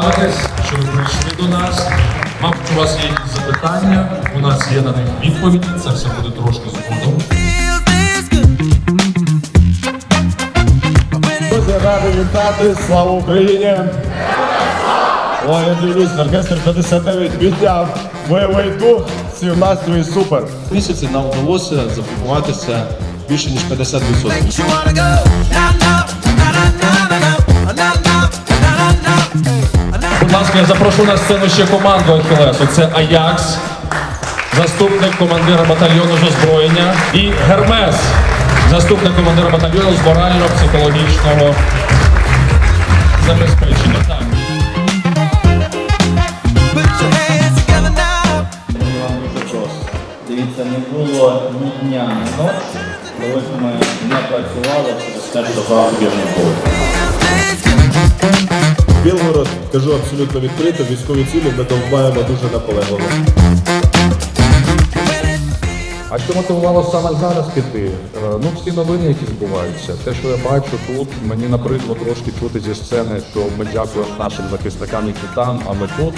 представитись, що ви прийшли до нас. Мабуть, у вас є якісь запитання, у нас є на них відповіді, це все буде трошки згодом. Дуже радий вітати, слава Україні! Ой, я дивлюсь, оркестр 59 відняв бойовий дух, всі в настрої супер. Місяці нам вдалося запропонуватися більше ніж 50%. Ласка, я запрошу на сцену ще команду Ахілесу. Це Аякс, заступник командира батальйону з озброєння і Гермес, заступник командира батальйону з морально-психологічного забезпечення. Так. Дивіться, не було ні дня, ні ночі, коли ми не працювали через те, що не було. Білгород, кажу абсолютно відкрито, військові цілі ми довбаємо дуже наполегливо. А що мотивувало саме зараз піти? Е, Ну, всі новини, які збуваються. Те, що я бачу тут, мені наприклад трошки чути зі сцени, що ми дякуємо нашим захисникам, які там, а ми тут.